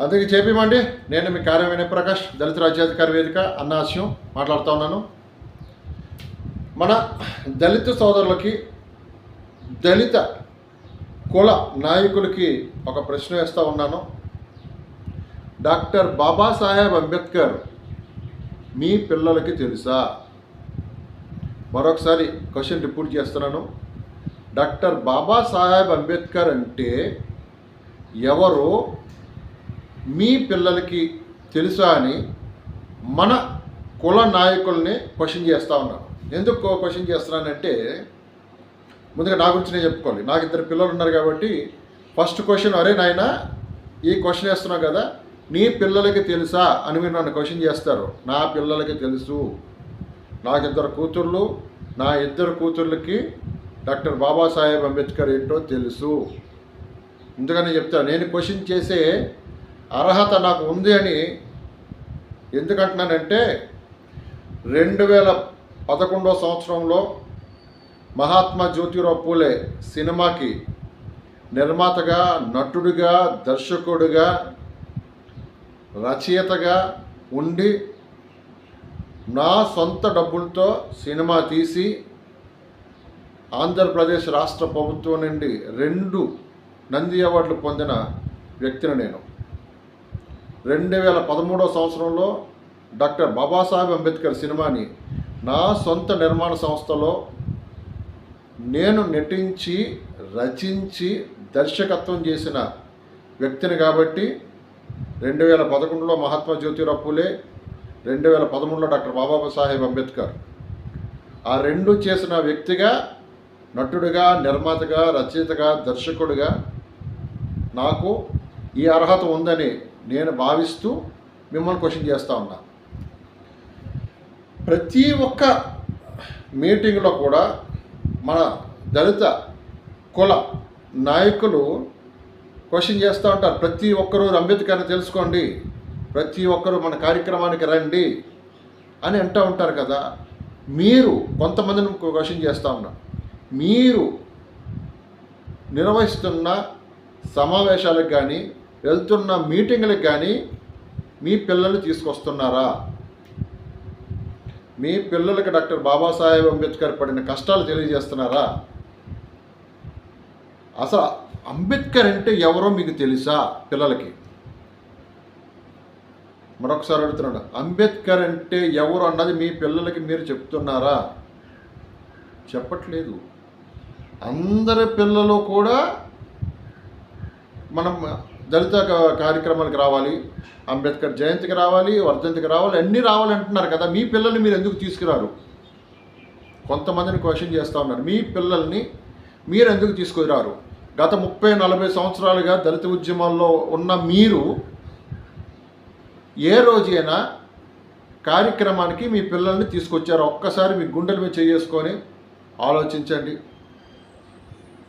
అందుకే చెప్పమండి నేను మీ కార్యం వినయ్ ప్రకాష్ దళిత రాజ్యాధికారి వేదిక అన్నాశయం మాట్లాడుతూ ఉన్నాను. మన దళిత సోదరులకి దళిత కుల నాయకులకి ఒక ప్రశ్న వేస్తూ ఉన్నాను. డాక్టర్ బాబాసాహెబ్ అంబేద్కర్ మీ పిల్లలకి తెలుసా? మరొకసారి క్వశ్చన్ రిపీట్ చేస్తున్నాను. డాక్టర్ బాబాసాహెబ్ అంబేద్కర్ అంటే ఎవరు? మీ పిల్లలకి తెలుసా అని మన కుల నాయకుల్ని క్వశ్చన్ చేస్తూ ఉన్నాను ఎందుకు క్వశ్చన్ చేస్తున్నానంటే ముందుగా నా గురించి నేను చెప్పుకోవాలి. నాకు ఇద్దరు పిల్లలు ఉన్నారు కాబట్టి ఫస్ట్ క్వశ్చన్ అరే నాయన ఈ క్వశ్చన్ వేస్తున్నావు కదా నీ పిల్లలకి తెలుసా? అని మీరు నన్ను క్వశ్చన్ చేస్తారు. నా పిల్లలకి తెలుసు. నాకు ఇద్దరు కూతుర్లు నా ఇద్దరు కూతుర్లకి డాక్టర్ బాబాసాహెబ్ అంబేద్కర్ ఏంటో తెలుసు. ఎందుకని చెప్తాను నేను క్వశ్చన్ చేసే అర్హత నాకు ఉంది అని ఎందుకంటున్నానంటే రెండు వేల పదకొండో సంవత్సరంలో మహాత్మా జ్యోతిరావు పూలే సినిమాకి నిర్మాతగా నటుడిగా దర్శకుడిగా రచయితగా ఉండి నా సొంత డబ్బులతో సినిమా తీసి ఆంధ్రప్రదేశ్ రాష్ట్ర ప్రభుత్వం నుండి రెండు నంది అవార్డులు పొందిన వ్యక్తిని నేను. రెండు వేల పదమూడవ సంవత్సరంలో డాక్టర్ బాబాసాహెబ్ అంబేద్కర్ సినిమాని నా సొంత నిర్మాణ సంస్థలో నేను నటించి రచించి దర్శకత్వం చేసిన వ్యక్తిని కాబట్టి రెండు వేల పదకొండులో మహాత్మా జ్యోతిరావు పూలే రెండు వేల పదమూడులో డాక్టర్ బాబాసాహెబ్ అంబేద్కర్. ఆ రెండు చేసిన వ్యక్తిగా నటుడిగా నిర్మాతగా రచయితగా దర్శకుడిగా నాకు ఈ అర్హత ఉందని నేను భావిస్తూ మిమ్మల్ని క్వశ్చన్ చేస్తూ ఉన్నా. ప్రతి ఒక్క మీటింగ్లో కూడా మన దళిత కుల నాయకులు క్వశ్చన్ చేస్తూ ఉంటారు. ప్రతి ఒక్కరూ అంబేద్కర్ని తెలుసుకోండి. ప్రతి ఒక్కరూ మన కార్యక్రమానికి రండి అని అంటూ ఉంటారు కదా. మీరు కొంతమందిని క్వశ్చన్ చేస్తూ ఉన్నారు మీరు నిర్వహిస్తున్న సమావేశాలకు కానీ వెళ్తున్న మీటింగ్లకు కానీ మీ పిల్లల్ని తీసుకొస్తున్నారా? మీ పిల్లలకి డాక్టర్ బాబాసాహెబ్ అంబేద్కర్ పడిన కష్టాలు తెలియజేస్తున్నారా? అసలు అంబేద్కర్ అంటే ఎవరో మీకు తెలుసా పిల్లలకి? మరొకసారి అడుగుతున్నాడు అంబేద్కర్ అంటే ఎవరు అన్నది మీ పిల్లలకి మీరు చెప్తున్నారా? చెప్పట్లేదు. అందరి పిల్లలు కూడా మనం దళిత కార్యక్రమాలకు రావాలి అంబేద్కర్ జయంతికి రావాలి వర్ధంతికి రావాలి అన్నీ రావాలి అంటున్నారు కదా మీ పిల్లల్ని మీరు ఎందుకు తీసుకురారు? కొంతమందిని క్వశ్చన్ చేస్తూ ఉన్నారు మీ పిల్లల్ని మీరు ఎందుకు తీసుకురారు? గత ముప్పై నలభై సంవత్సరాలుగా దళిత ఉద్యమాల్లో ఉన్న మీరు ఏ రోజైనా కార్యక్రమానికి మీ పిల్లల్ని తీసుకొచ్చారు? ఒక్కసారి మీ గుండెల మీద చేసుకొని ఆలోచించండి.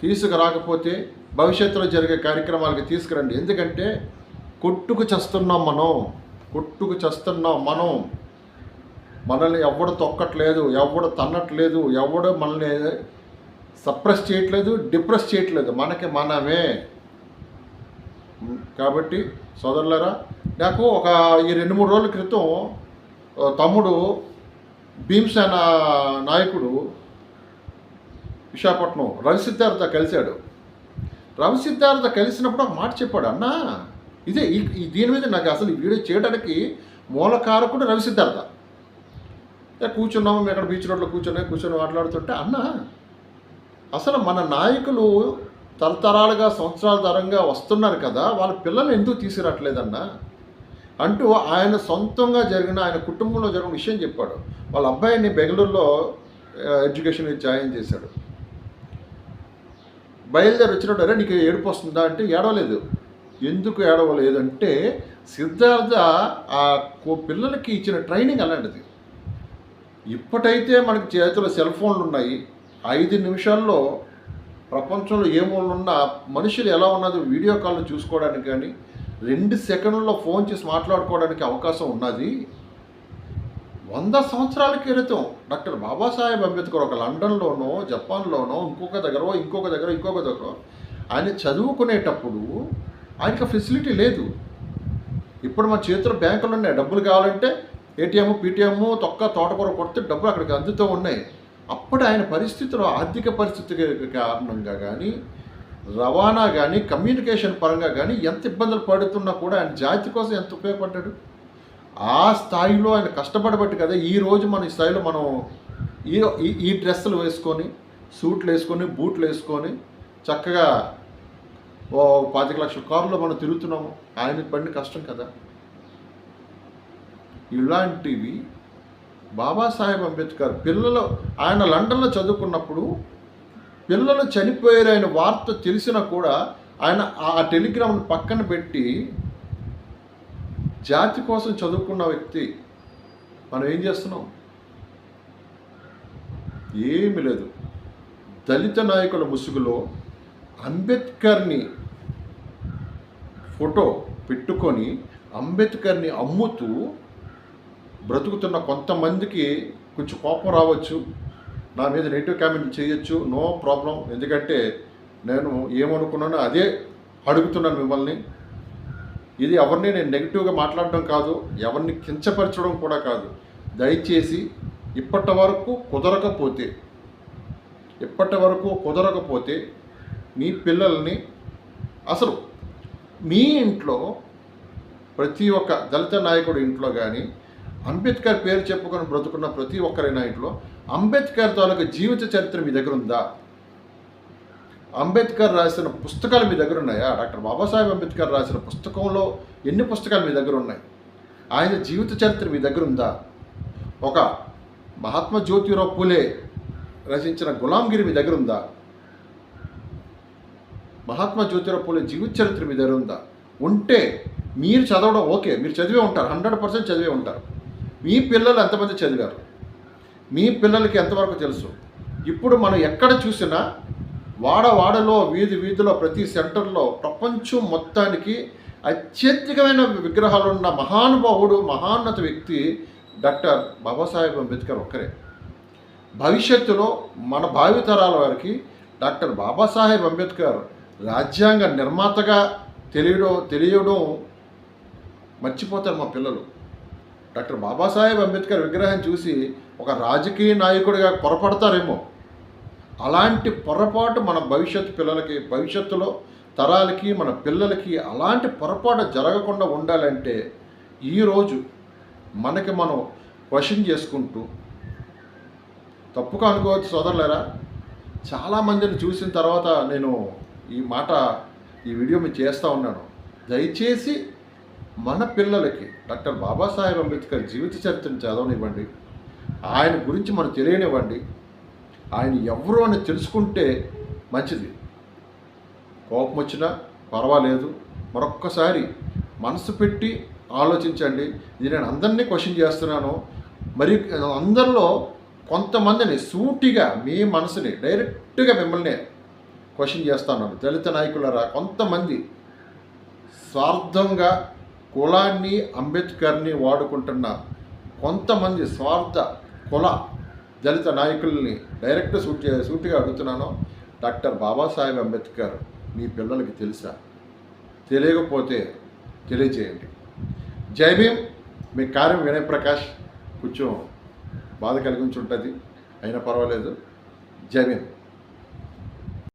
తీసుకురాకపోతే భవిష్యత్తులో జరిగే కార్యక్రమాలకి తీసుకురండి. ఎందుకంటే కొట్టుకు చస్తున్నాం మనం. కొట్టుకు చస్తున్నాం మనం. మనల్ని ఎవడు తొక్కట్లేదు ఎవడు తన్నట్లేదు ఎవడు మనల్ని సప్రెస్ చేయట్లేదు డిప్రెస్ చేయట్లేదు. మనకి మనమే. కాబట్టి సోదరులరా నాకు ఒక ఈ రెండు మూడు రోజుల క్రితం తమ్ముడు భీమసేన నాయకుడు విశాఖపట్నం రవి సిద్ధార్థ కలిశాడు. రవి సిద్ధార్థ కలిసినప్పుడు ఒక మాట చెప్పాడు అన్నా ఇదే ఈ దీని మీద నాకు అసలు ఈ వీడియో చేయడానికి మూలకారకుడు రవి సిద్ధార్థ కూర్చున్నాము మేము ఇక్కడ బీచ్ రోడ్లో కూర్చొని కూర్చొని మాట్లాడుతుంటే అన్న అసలు మన నాయకులు తరతరాలుగా సంవత్సరాల తరంగా వస్తున్నారు కదా వాళ్ళ పిల్లలు ఎందుకు తీసుకురావట్లేదన్న? అంటూ ఆయన సొంతంగా జరిగిన ఆయన కుటుంబంలో జరిగిన విషయం చెప్పాడు. వాళ్ళ అబ్బాయిని బెంగళూరులో ఎడ్యుకేషన్ జాయిన్ చేశాడు. బయలుదేరి వచ్చినట్టు నీకు ఏడుపు వస్తుందా అంటే ఏడవలేదు. ఎందుకు ఏడవలేదు అంటే సిద్ధార్థ ఆ పిల్లలకి ఇచ్చిన ట్రైనింగ్ అలాంటిది. ఇప్పటైతే మనకి చేతిలో సెల్ ఫోన్లు ఉన్నాయి. ఐదు నిమిషాల్లో ప్రపంచంలో ఏ ఉన్న మనుషులు ఎలా ఉన్నది వీడియో కాల్ చూసుకోవడానికి కానీ రెండు సెకండ్లో ఫోన్ చేసి మాట్లాడుకోవడానికి అవకాశం ఉన్నది. వంద సంవత్సరాల క్రితం డాక్టర్ బాబాసాహెబ్ అంబేద్కర్ ఒక లండన్లోనో జపాన్లోనో ఇంకొక దగ్గర ఇంకొక దగ్గర ఇంకొక దగ్గర ఆయన చదువుకునేటప్పుడు ఆయనకు ఫెసిలిటీ లేదు. ఇప్పుడు మన చేతిలో బ్యాంకులు ఉన్నాయి. డబ్బులు కావాలంటే ఏటీఎం పీటీఎం తొక్క తోటకూర కొడితే డబ్బులు అక్కడికి అందుతూ ఉన్నాయి. అప్పుడు ఆయన పరిస్థితులు ఆర్థిక పరిస్థితి కారణంగా కానీ రవాణా కానీ కమ్యూనికేషన్ పరంగా కానీ ఎంత ఇబ్బందులు పడుతున్నా కూడా ఆయన జాతి కోసం ఎంత ఉపయోగపడ్డాడు? ఆ స్థాయిలో ఆయన కష్టపడబట్టి కదా ఈ రోజు మన ఈ స్థాయిలో మనం ఈ ఈ- ఈ డ్రెస్సులు వేసుకొని సూట్లు వేసుకొని బూట్లు వేసుకొని చక్కగా ఓ పాతిక లక్షల కారులో మనం తిరుగుతున్నాము. ఆయన పడిన కష్టం కదా. ఇలాంటివి బాబాసాహెబ్ అంబేద్కర్ పిల్లలు ఆయన లండన్లో చదువుకున్నప్పుడు పిల్లలు చనిపోయారు ఆయన వార్త తెలిసినా కూడా ఆయన ఆ టెలిగ్రామ్ను పక్కన పెట్టి జాతి కోసం చదువుకున్న వ్యక్తి మనం ఏం చేస్తున్నాం? ఏమి లేదు. దళిత నాయకుల ముసుగులో అంబేద్కర్ని ఫోటో పెట్టుకొని అంబేద్కర్ని అమ్ముతూ బ్రతుకుతున్న కొంతమందికి కొంచెం కోపం రావచ్చు. నా మీద నెగిటివ్ కామెంట్ చేయొచ్చు. No problem. ఎందుకంటే నేను ఏమనుకున్నానో అదే అడుగుతున్నాను మిమ్మల్ని. ఇది ఎవరిని నేను నెగిటివ్గా మాట్లాడడం కాదు ఎవరిని కించపరచడం కూడా కాదు. దయచేసి ఇప్పటి వరకు కుదరకపోతే ఇప్పటి వరకు కుదరకపోతే మీ పిల్లల్ని అసలు మీ ఇంట్లో ప్రతి ఒక్క దళిత నాయకుడు ఇంట్లో కానీ అంబేద్కర్ పేరు చెప్పుకొని బ్రతుకున్న ప్రతి ఒక్కరైనా ఇంట్లో అంబేద్కర్ తాలూకు జీవిత చరిత్ర మీ దగ్గర ఉందా? అంబేద్కర్ రాసిన పుస్తకాలు మీ దగ్గర ఉన్నాయా? డాక్టర్ బాబాసాహెబ్ అంబేద్కర్ రాసిన పుస్తకంలో ఎన్ని పుస్తకాలు మీ దగ్గర ఉన్నాయి? ఆయన జీవిత చరిత్ర మీ దగ్గర ఉందా? ఒక మహాత్మా జ్యోతిరావు పూలే రచించిన గులాంగిరి మీ దగ్గర ఉందా? మహాత్మా జ్యోతిరావు పూలే జీవిత చరిత్ర మీ దగ్గర ఉందా? ఉంటే మీరు చదవడం ఓకే. మీరు చదివే ఉంటారు. హండ్రెడ్ పర్సెంట్ చదివే ఉంటారు. మీ పిల్లలు ఎంతమంది చదివారు? మీ పిల్లలకి ఎంతవరకు తెలుసు? ఇప్పుడు మనం ఎక్కడ చూసినా వాడ వాడలో వీధి వీధిలో ప్రతి సెంటర్లో ప్రపంచం మొత్తానికి అత్యధికమైన విగ్రహాలు ఉన్న మహానుభావుడు మహాన్నత వ్యక్తి డాక్టర్ బాబాసాహెబ్ అంబేద్కర్ ఒక్కరే. భవిష్యత్తులో మన భావితరాల వారికి డాక్టర్ బాబాసాహెబ్ అంబేద్కర్ రాజ్యాంగ నిర్మాతగా తెలియడం తెలియడం మర్చిపోతారు మా పిల్లలు. డాక్టర్ బాబాసాహెబ్ అంబేద్కర్ విగ్రహం చూసి ఒక రాజకీయ నాయకుడిగా పొరపడతారేమో. అలాంటి పొరపాటు మన భవిష్యత్తు పిల్లలకి భవిష్యత్తులో తరాలకి మన పిల్లలకి అలాంటి పొరపాటు జరగకుండా ఉండాలంటే ఈరోజు మనకి మనం క్వశ్చన్ చేసుకుంటూ తప్పుగా అనుకోవచ్చు సోదరులారా. చాలామందిని చూసిన తర్వాత నేను ఈ మాట ఈ వీడియో మీకు చేస్తూ ఉన్నాను. దయచేసి మన పిల్లలకి డాక్టర్ బాబాసాహెబ్ అంబేద్కర్ జీవిత చరిత్రను చదవనివ్వండి. ఆయన గురించి మనం తెలియనివ్వండి. ఆయన ఎవరు అని తెలుసుకుంటే మంచిది. కోపం వచ్చినా పర్వాలేదు. మరొక్కసారి మనసు పెట్టి ఆలోచించండి. ఇది నేను అందరినీ క్వశ్చన్ చేస్తున్నాను. మరి అందరిలో కొంతమందిని సూటిగా మీ మనసుని డైరెక్ట్గా మిమ్మల్ని క్వశ్చన్ చేస్తాను. దళిత నాయకులరా కొంతమంది స్వార్థంగా కులాన్ని అంబేద్కర్ని వాడుకుంటున్న కొంతమంది స్వార్థ కుల దళిత నాయకుల్ని డైరెక్ట్ సూటి సూటిగా అడుగుతున్నాను డాక్టర్ బాబాసాహెబ్ అంబేద్కర్ మీ పిల్లలకి తెలుసా? తెలియకపోతే తెలియజేయండి. జై భీమ్. మీ కార్యం వినయ్ ప్రకాష్. కొంచెం బాధ కలిగించి ఉంటుంది. అయినా పర్వాలేదు. జై భీమ్.